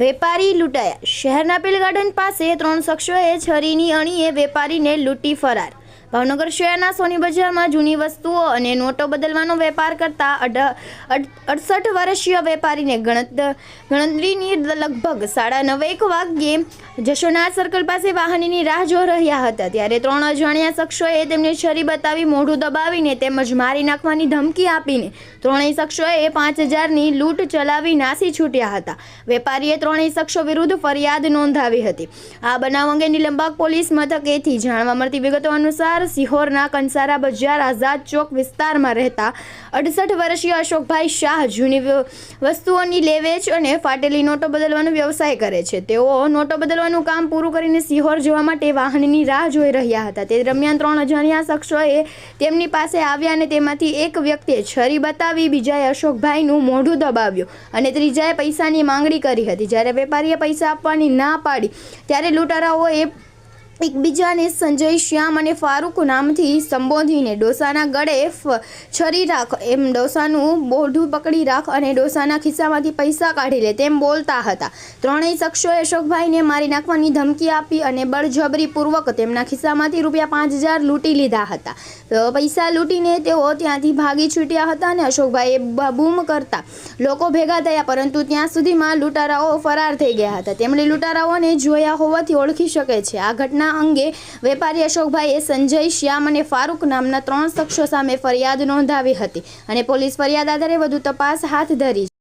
વેપારી લૂંટાયા. શહેરના પેલ ગાર્ડન પાસે ત્રણ શખ્સોએ છરીની અણીએ વેપારીને લૂંટી ફરાર. ભાવનગર શહેરના સોની બજારમાં જૂની વસ્તુઓ અને નોટો બદલવાનો વેપાર કરતા અડસઠ વર્ષીય વેપારીને ગણત ગણતરીની લગભગ સાડા નવેક વાગ્યે જશોનાથ સર્કલ પાસે વાહનની રાહ જોઈ રહ્યા હતા. ત્યારે ત્રણ અજાણ્યા શખ્સોએ તેમને છરી બતાવી મોઢું દબાવીને તેમજ મારી નાખવાની ધમકી આપીને ત્રણેય શખ્સોએ પાંચ હજારની લૂંટ ચલાવી નાસી છૂટ્યા હતા. વેપારીએ ત્રણેય શખ્સો વિરુદ્ધ ફરિયાદ નોંધાવી હતી. આ બનાવ અંગે લંબાગ પોલીસ મથકેથી જાણવા મળતી વિગતો અનુસાર સિહોરના કંસારા બજાર આઝાદ ચોક વિસ્તારમાં રહેતા અડસઠ વર્ષીય અશોકભાઈ શાહ જૂની વસ્તુઓની લેવેચ અને ફાટેલી નોટો બદલવાનો વ્યવસાય કરે છે. તેઓ નોટો બદલવાનું કામ પૂરું કરીને સિહોર જવા માટે વાહનની રાહ જોઈ રહ્યા હતા. તે દરમિયાન ત્રણ અજાણ્યા શખ્સોએ તેમની પાસે આવ્યા અને તેમાંથી એક વ્યક્તિએ છરી બતાવી બીજાએ અશોકભાઈનું મોઢું દબાવ્યું અને ત્રીજાએ પૈસાની માંગણી કરી હતી. જ્યારે વેપારીએ પૈસા આપવાની ના પાડી, ત્યારે લૂંટારાઓએ એકબીજાને સંજય શ્યામ અને ફારૂક નામથી સંબોધીને ડોસાના ગળે છરી રાખ. એમ ડોસાનું બોઢું પકડી રાખ અને ડોસાના ખિસ્સામાંથી પૈસા કાઢી લે તેમ બોલતા હતા. ત્રણેય શખ્સોએ અશોકભાઈને મારી નાખવાની ધમકી આપી અને બળજબરીપૂર્વક તેમના ખિસ્સામાંથી રૂપિયા પાંચ હજાર લૂંટી લીધા હતા. પૈસા લૂંટીને તેઓ ત્યાંથી ભાગી છૂટ્યા હતા અને અશોકભાઈએ બૂમ કરતા લોકો ભેગા થયા, પરંતુ ત્યાં સુધીમાં લૂંટારાઓ ફરાર થઈ ગયા હતા. તેમણે લૂંટારાઓને જોયા હોવાથી ઓળખી શકે છે. આ ઘટના અંગે વેપારી અશોકભાઈએ સંજય શ્યામ અને ફારૂક નામના ત્રણ શખ્સો સામે ફરિયાદ નોંધાવી હતી અને પોલીસ ફરિયાદ આધારે વધુ તપાસ હાથ ધરી